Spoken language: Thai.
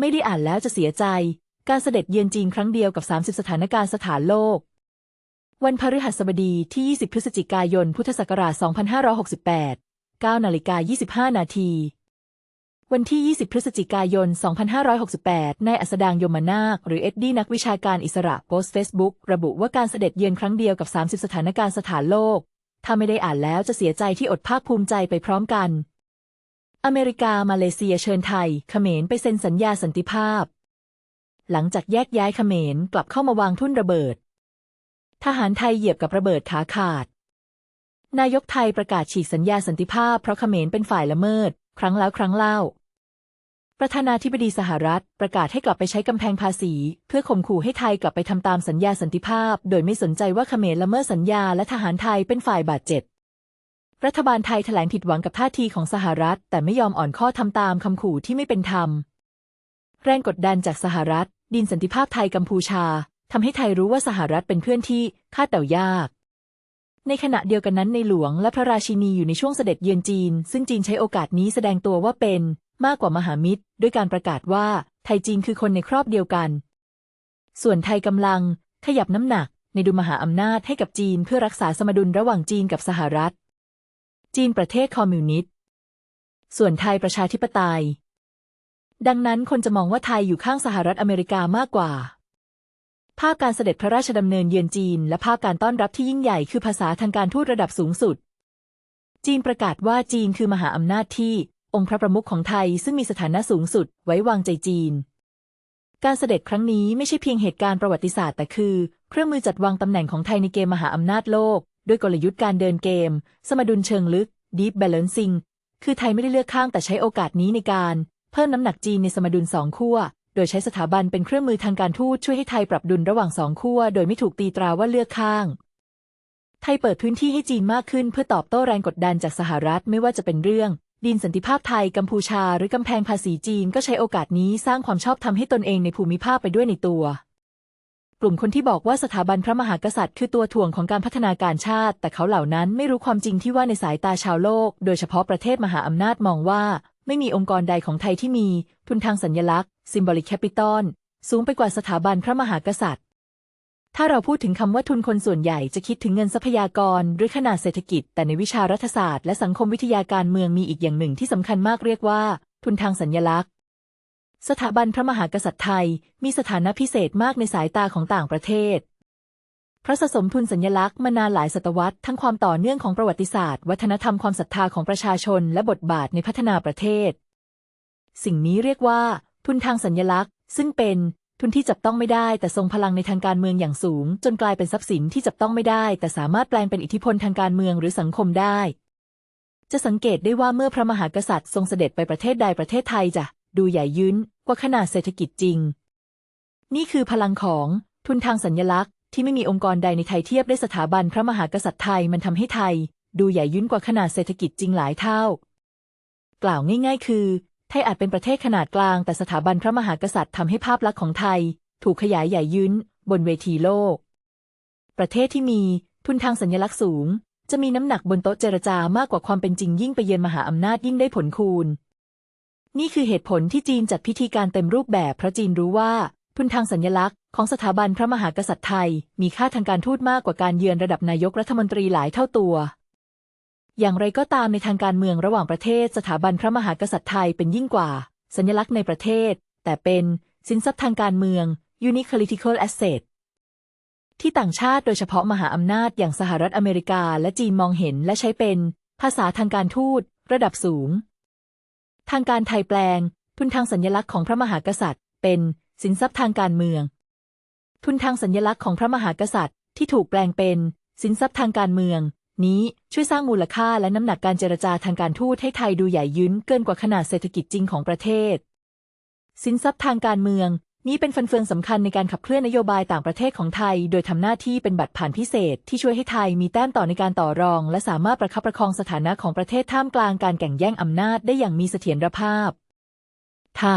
ไม่ได้อ่านแล้วจะเสียใจ การเสด็จเยือนจีนครั้งเดียวกับ 30 สถานการณ์สถานโลก วันพฤหัสบดีที่ 20 พฤศจิกายน พุทธศักราช 2568 9นาฬิกา25 นาที วันที่ 20 พฤศจิกายน 2568 นายอัสดางยมนาค หรือเอ็ดดี้นักวิชาการอิสระโพสต์เฟซบุ๊กระบุว่าการเสด็จเยือนครั้งเดียวกับ 30 สถานการณ์สถานโลก ถ้าไม่ได้อ่านแล้วจะเสียใจที่อดภาคภูมิใจไปพร้อมกัน อเมริกามาเลเซียเชิญไทยเขมรไปเซ็นสัญญาสันติภาพ หลังจากแยกย้ายเขมรกลับเข้ามาวางทุ่นระเบิด ทหารไทยเหยียบกับระเบิดขาขาด นายกไทยประกาศฉีกสัญญาสันติภาพเพราะเขมรเป็นฝ่ายละเมิด ครั้งแล้วครั้งเล่า ประธานาธิบดีสหรัฐประกาศให้กลับไปใช้กำแพงภาษี เพื่อข่มขู่ให้ไทยกลับไปทำตามสัญญาสันติภาพ โดยไม่สนใจว่าเขมรละเมิดสัญญาและทหารไทยเป็นฝ่ายบาดเจ็บ รัฐบาลไทยแถลงผิดหวังกับท่าทีของสหรัฐ แต่ไม่ยอมอ่อนข้อทำตามคำขู่ที่ไม่เป็นธรรม แรงกดดันจากสหรัฐ ดินสันติภาพไทยกัมพูชาทำให้ไทยรู้ว่าสหรัฐเป็นเพื่อนที่คาดเดายาก ในขณะเดียวกันนั้นในหลวงและพระราชินีอยู่ในช่วงเสด็จเยือนจีน ซึ่งจีนใช้โอกาสนี้แสดงตัวว่าเป็นมากกว่ามหามิตร ด้วยการประกาศว่าไทยจีนคือคนในครอบเดียวกัน ส่วนไทยกำลังขยับน้ำหนักในดุมหาอำนาจให้กับจีนเพื่อรักษาสมดุลระหว่างจีนกับสหรัฐ จีนประเทศคอมมิวนิสต์ ส่วนไทยประชาธิปไตย ดังนั้นคนจะมองว่าไทยอยู่ข้างสหรัฐอเมริกามากกว่า ภาพการเสด็จพระราชดำเนินเยือนจีน และภาพการต้อนรับที่ยิ่งใหญ่คือภาษาทางการทูตระดับสูงสุด จีนประกาศว่าจีนคือมหาอำนาจที่องค์พระประมุขของไทยซึ่งมีสถานะสูงสุดไว้วางใจจีน การเสด็จครั้งนี้ไม่ใช่เพียงเหตุการณ์ประวัติศาสตร์แต่คือ เครื่องมือจัดวางตำแหน่งของไทยในเกมมหาอำนาจโลก ด้วยกลยุทธ์การเดินเกม สมดุลเชิงลึก Deep Balancing คือไทยไม่ได้เลือกข้างแต่ใช้โอกาสนี้ในการ เพิ่มน้ำหนักจีนในสมดุลสองขั้ว โดยใช้สถาบันเป็นเครื่องมือทางการทูตช่วยให้ไทยปรับดุลระหว่างสองขั้วโดยไม่ถูกตีตราว่าเลือกข้าง ไทยเปิดพื้นที่ให้จีนมากขึ้นเพื่อตอบโต้แรงกดดันจากสหรัฐไม่ว่าจะเป็นเรื่อง ดินสันติภาพไทยกัมพูชา หรือกำแพงภาษีจีนก็ใช้โอกาสนี้สร้างความชอบธรรมให้ตนเองในภูมิภาคไปด้วยในตัว กลุ่มคนที่บอกว่าสถาบันพระมหากษัตริย์คือตัวถ่วงของการพัฒนาการชาติ แต่เขาเหล่านั้นไม่รู้ความจริงที่ว่าในสายตาชาวโลก โดยเฉพาะประเทศมหาอำนาจมองว่า ไม่มีองค์กรใดของไทยที่มี ทุนทางสัญญลักษณ์ symbolic capital สูงไปกว่าสถาบันพระมหากษัตริย์ ถ้าเราพูดถึงคำว่าทุนคนส่วนใหญ่จะคิดถึงเงินทรัพยากร หรือขนาดเศรษฐกิจ แต่ในวิชารัฐศาสตร์และสังคมวิทยาการเมืองมีอีกอย่างหนึ่งที่สำคัญมากเรียกว่า ทุนทางสัญญลักษณ์ สถาบันพระมหากษัตริย์ไทยมีสถานะพิเศษมากในสายตาของต่างประเทศ พระสะสมทุนสัญญลักษณ์มานานหลายศตวรรษทั้งความต่อเนื่องของประวัติศาสตร์ วัฒนธรรมความศรัทธาของประชาชน และบทบาทในพัฒนาประเทศ สิ่งนี้เรียกว่า ทุนทางสัญลักษณ์ ซึ่งเป็นทุนที่จับต้องไม่ได้แต่ทรงพลังในทางการเมืองอย่างสูง จนกลายเป็นทรัพย์สินที่จับต้องไม่ได้ แต่สามารถแปลงเป็นอิทธิพลทางการเมืองหรือสังคมได้ จะสังเกตได้ว่าเมื่อพระมหากษัตริย์ทรงเสด็จไปประเทศใดประเทศไทยจะ ดูใหญ่ยืนกว่าขนาดเศรษฐกิจจริง นี่คือพลังของทุนทางสัญญลักษณ์ที่ไม่มีองค์กรใดในไทยเทียบได้สถาบันพระมหากษัตริย์ไทยมันทำให้ไทย ดูใหญ่ยืนกว่าขนาดเศรษฐกิจจริงหลายเท่า กล่าวง่าย ๆ คือ ไทยอาจเป็นประเทศขนาดกลาง แต่สถาบันพระมหากษัตริย์ทำให้ภาพลักษณ์ของไทย ถูกขยายใหญ่ยืนบนเวทีโลก ประเทศที่มีทุนทางสัญลักษณ์สูง จะมีน้ำหนักบนโต๊ะเจรจามากกว่าความเป็นจริงยิ่งไปเยือนมหาอำนาจยิ่งได้ผลคูณ นี่คือเหตุผลที่จีนจัดพิธีการเต็มรูปแบบเพราะจีนรู้ว่าทุนทางสัญลักษณ์ของสถาบันพระมหากษัตริย์ไทย มีค่าทางการทูตมากกว่าการเยือนระดับนายกรัฐมนตรีหลายเท่าตัว อย่างไรก็ตามในทางการเมืองระหว่างประเทศ สถาบันพระมหากษัตริย์ไทยเป็นยิ่งกว่า สัญลักษณ์ในประเทศ แต่เป็นสินทรัพย์ทางการเมือง unique political asset ที่ต่างชาติโดยเฉพาะมหาอำนาจอย่างสหรัฐอเมริกาและจีนมองเห็นและใช้เป็น ภาษาทางการทูต ระดับสูง ทางการไทยแปลง ทุนทางสัญลักษณ์ของพระมหากษัตริย์ เป็นสินทรัพย์ทางการเมือง ทุนทางสัญลักษณ์ของพระมหากษัตริย์ ที่ถูกแปลงเป็นสินทรัพย์ทางการเมือง นี้ช่วยสร้างมูลค่าและน้ำหนักการเจรจาทางการทูตให้ไทยดูใหญ่ยืนเกินกว่าขนาดเศรษฐกิจจริงของประเทศ สินทรัพย์ทางการเมือง นี้เป็นฟันเฟืองสำคัญในการขับเคลื่อนนโยบายต่างประเทศของไทย โดยทำหน้าที่เป็นบัตรผ่านพิเศษ ที่ช่วยให้ไทยมีแต้มต่อในการต่อรอง และสามารถประคับประคองสถานะของประเทศท่ามกลางการแข่งแย่งอำนาจได้อย่างมีเสถียรภาพถ้า